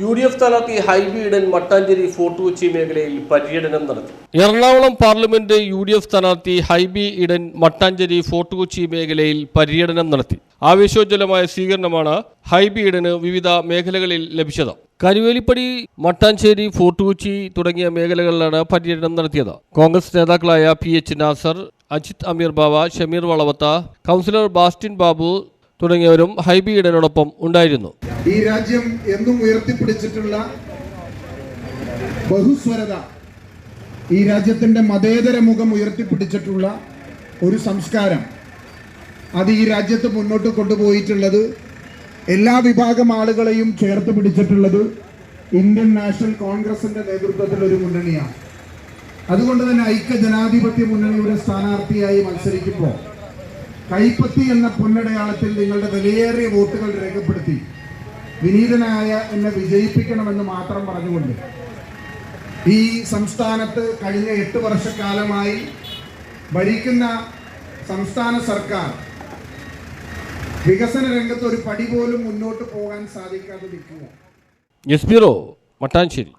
U D F സ്ഥാനാർത്ഥി Hibi Mattancherry Fort Kochi മേഖലയിൽ പര്യടനം നടത്തി. Ernakulam parliament U D F സ്ഥാനാർത്ഥി ഹൈബി ഇടൻ മട്ടാഞ്ചേരി ഫോർട്ട് കൊച്ചി മേഖലയിൽ പര്യടനം നടത്തി. ആവേശോജ്വലമായ സ്വീകരണമാണ് ഹൈബി ഇടന് വിവിധ മേഖലകളിൽ ലഭിച്ചത്. കരുവേലിപ്പടി മട്ടാഞ്ചേരി ഫോർട്ട് കൊച്ചി തുടങ്ങിയ മേഖലകളിലാണ് പര്യടനം നടത്തിയത്. കോൺഗ്രസ് നേതാക്കളായ P H Nasar Ajith Ameer Bava Shameer Valavath councillor Bastin Babu തുടങ്ങിയവരും ഹൈബി ഇടനോടൊപ്പം ഉണ്ടായിരുന്നു. ഈ രാജ്യം എന്നും ഉയർത്തിപ്പിടിച്ചിട്ടുള്ള ബഹുസ്വരത ഈ രാജ്യത്തിന്റെ മതേതര മുഖം ഉയർത്തിപ്പിടിച്ചിട്ടുള്ള ഒരു സംസ്കാരം. അത് ഈ രാജ്യത്ത് മുന്നോട്ട് കൊണ്ടുപോയിട്ടുള്ളത് എല്ലാ വിഭാഗം ആളുകളെയും ചേർത്ത് പിടിച്ചിട്ടുള്ളത് ഇന്ത്യൻ നാഷണൽ കോൺഗ്രസിന്റെ നേതൃത്വത്തിൽ ഒരു മുന്നണിയാണ്. അതുകൊണ്ട് തന്നെ ഐക്യ ജനാധിപത്യ മുന്നണിയുടെ സ്ഥാനാർത്ഥിയായി മത്സരിക്കുമ്പോൾ കൈപ്പത്തി എന്ന പൊന്നടയാളത്തിൽ നിങ്ങളുടെ വിലയേറിയ വോട്ടുകൾ രേഖപ്പെടുത്തി വിനീതനായ എന്നെ വിജയിപ്പിക്കണമെന്ന് മാത്രം പറഞ്ഞുകൊണ്ട് ഈ സംസ്ഥാനത്ത് കഴിഞ്ഞ എട്ട് വർഷക്കാലമായി ഭരിക്കുന്ന സംസ്ഥാന സർക്കാർ വികസന രംഗത്ത് ഒരു പടി പോലും മുന്നോട്ട് പോകാൻ സാധിക്കാതെ നിൽക്കുക. മട്ടാഞ്ചേരി.